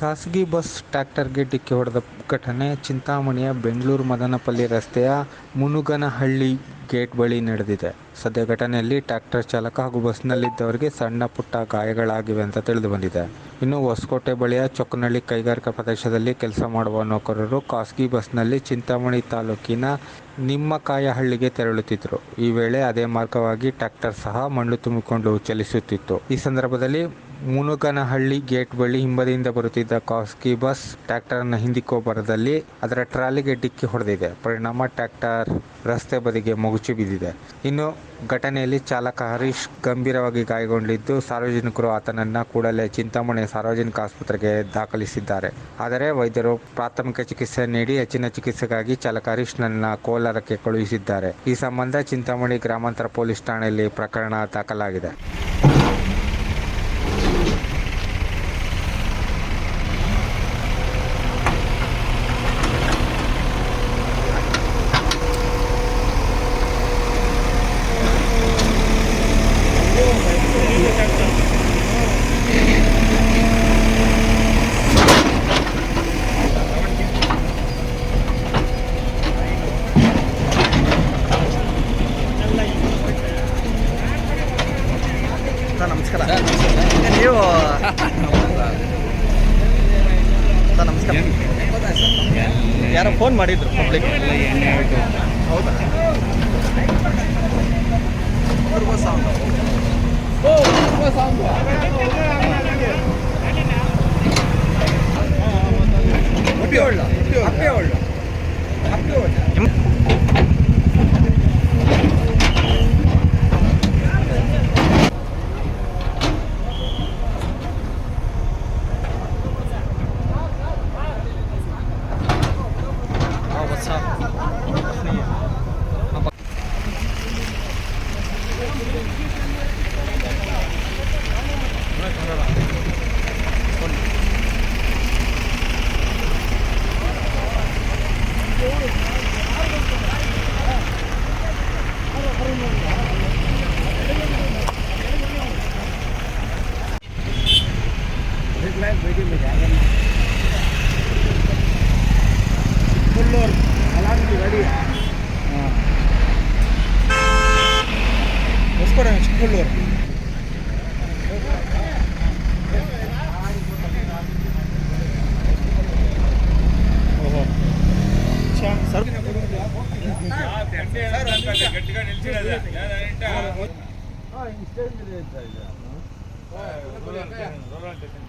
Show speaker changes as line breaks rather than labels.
ಖಾಸಗಿ ಬಸ್ ಟ್ರ್ಯಾಕ್ಟರ್ಗೆ ಡಿಕ್ಕಿ ಹೊಡೆದ ಘಟನೆ. ಚಿಂತಾಮಣಿಯ ಬೆಂಗಳೂರು ಮದನಪಲ್ಲಿ ರಸ್ತೆಯ ಮುನುಗನಹಳ್ಳಿ ಗೇಟ್ ಬಳಿ ನಡೆದಿದೆ. ಸದ್ಯ ಘಟನೆಯಲ್ಲಿ ಟ್ರ್ಯಾಕ್ಟರ್ ಚಾಲಕ ಹಾಗೂ ಬಸ್ನಲ್ಲಿದ್ದವರಿಗೆ ಸಣ್ಣ ಪುಟ್ಟ ಗಾಯಗಳಾಗಿವೆ ಅಂತ ತಿಳಿದು ಬಂದಿದೆ ಇನ್ನು ಹೊಸಕೋಟೆ ಬಳಿಯ ಚೊಕ್ಕನಹಳ್ಳಿ ಕೈಗಾರಿಕಾ ಪ್ರದೇಶದಲ್ಲಿ ಕೆಲಸ ಮಾಡುವ ನೌಕರರು ಖಾಸಗಿ ಬಸ್ನಲ್ಲಿ ಚಿಂತಾಮಣಿ ತಾಲೂಕಿನ ನಿಮ್ಮಕಾಯಹಳ್ಳಿಗೆ ತೆರಳುತ್ತಿದ್ದರು. ಈ ವೇಳೆ ಅದೇ ಮಾರ್ಗವಾಗಿ ಟ್ರ್ಯಾಕ್ಟರ್ ಸಹ ಮಣ್ಣು ತುಂಬಿಕೊಂಡು ಚಲಿಸುತ್ತಿತ್ತು. ಈ ಸಂದರ್ಭದಲ್ಲಿ ಮುನುಗನಹಳ್ಳಿ ಗೇಟ್ ಬಳಿ ಹಿಂಬದಿಯಿಂದ ಬರುತ್ತಿದ್ದ ಖಾಸಗಿ ಬಸ್ ಟ್ರ್ಯಾಕ್ಟರ್ನ ಹಿಂದಿಕ್ಕೋ ಬರದಲ್ಲಿ ಅದರ ಟ್ರಾಲಿಗೆ ಡಿಕ್ಕಿ ಹೊಡೆದಿದೆ. ಪರಿಣಾಮ ಟ್ರ್ಯಾಕ್ಟರ್ ರಸ್ತೆ ಬದಿಗೆ ಮಗುಚಿ ಬಿದ್ದಿದೆ. ಇನ್ನು ಘಟನೆಯಲ್ಲಿ ಚಾಲಕ ಹರೀಶ್ ಗಂಭೀರವಾಗಿ ಗಾಯಗೊಂಡಿದ್ದು ಸಾರ್ವಜನಿಕರು ಆತನನ್ನ ಕೂಡಲೇ ಚಿಂತಾಮಣಿ ಸಾರ್ವಜನಿಕ ಆಸ್ಪತ್ರೆಗೆ ದಾಖಲಿಸಿದ್ದಾರೆ. ಆದರೆ ವೈದ್ಯರು ಪ್ರಾಥಮಿಕ ಚಿಕಿತ್ಸೆ ನೀಡಿ ಹೆಚ್ಚಿನ ಚಿಕಿತ್ಸೆಗಾಗಿ ಚಾಲಕ ಹರೀಶ್ನನ್ನ ಕೋಲಾರಕ್ಕೆ ಕಳುಹಿಸಿದ್ದಾರೆ. ಈ ಸಂಬಂಧ ಚಿಂತಾಮಣಿ ಗ್ರಾಮಾಂತರ ಪೊಲೀಸ್ ಠಾಣೆಯಲ್ಲಿ ಪ್ರಕರಣ ದಾಖಲಾಗಿದೆ.
ಸರ್ ನಮಸ್ಕಾರ. ನೀವು ಸರ್ ನಮಸ್ಕಾರ. ಯಾರೋ ಫೋನ್ ಮಾಡಿದ್ರು ಪಬ್ಲಿಕ್ ಹೌದಾ? திருவள்ளூர் గట్టిగా నిలిచినది రూరల్
స్టేషన్ రూరల్
స్టేషన్